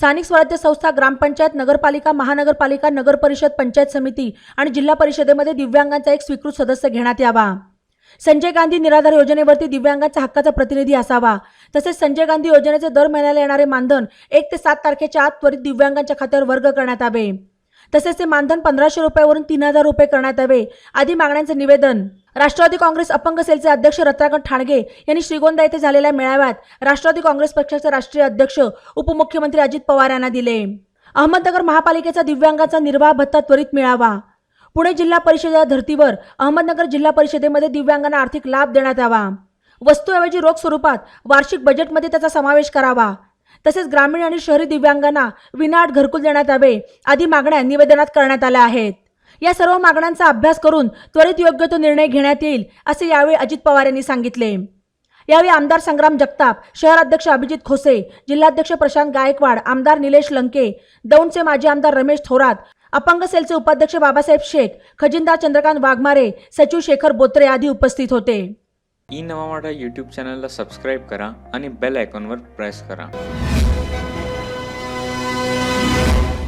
स्थानिक स्वराज्य संस्था ग्रामपंचायत नगरपालिका महानगरपालिका नगर परिषद पंचायत समिती आणि जिल्हा परिषदेमध्ये दिव्यांगांचा एक स्वीकृत सदस्य घेण्यात यावा. संजय गांधी निराधार योजनेवरती दिव्यांगांचा हक्काचा प्रतिनिधी असावा. तसेच संजय गांधी योजनेचे दर महिन्याला येणारे मानधन एक ते सात तारखेच्या आत त्वरित दिव्यांगांच्या खात्यावर वर्ग करण्यात यावे. तसेच ते मानधन पंधराशे रुपयावरून तीन हजार रुपये करण्यात यावे. आदी मागण्यांचे निवेदन राष्ट्रवादी काँग्रेस अपंग सेलचे अध्यक्ष रत्नाकर ठाणगे यांनी श्रीगोंदा येथे झालेल्या मेळाव्यात राष्ट्रवादी काँग्रेस पक्षाचे राष्ट्रीय अध्यक्ष उपमुख्यमंत्री अजित पवार यांना दिले. अहमदनगर महापालिकेचा दिव्यांगाचा निर्वाह भत्ता त्वरित मिळावा. पुणे जिल्हा परिषदेच्या धर्तीवर अहमदनगर जिल्हा परिषदेमध्ये दिव्यांगांना आर्थिक लाभ देण्यात यावा. वस्तूऐवजी रोख स्वरूपात वार्षिक बजेटमध्ये त्याचा समावेश करावा. तसेच ग्रामीण आणि शहरी दिव्यांगांना विनाट घरकुल देण्यात यावे आदी मागण्या निवेदनात करण्यात आल्या आहेत. या सर्व मागण्यांचा अभ्यास करून त्वरित योग्य तो निर्णय घेण्यात येईल असे यावेळी अजित पवार यांनी सांगितले. यावेळी आमदार संग्राम जगताप शहराध्यक्ष अभिजित खोसे जिल्हाध्यक्ष प्रशांत गायकवाड आमदार निलेश लंके दौंडचे माजी आमदार रमेश थोरात अपंग सेलचे उपाध्यक्ष बाबासाहेब शेख खजिनदार चंद्रकांत वाघमारे सचिव शेखर बोत्रे आदी उपस्थित होते. ई नवा यूट्यूब चॅनलला सबस्क्राईब करा आणि बेल आयकॉनवर प्रेस करा.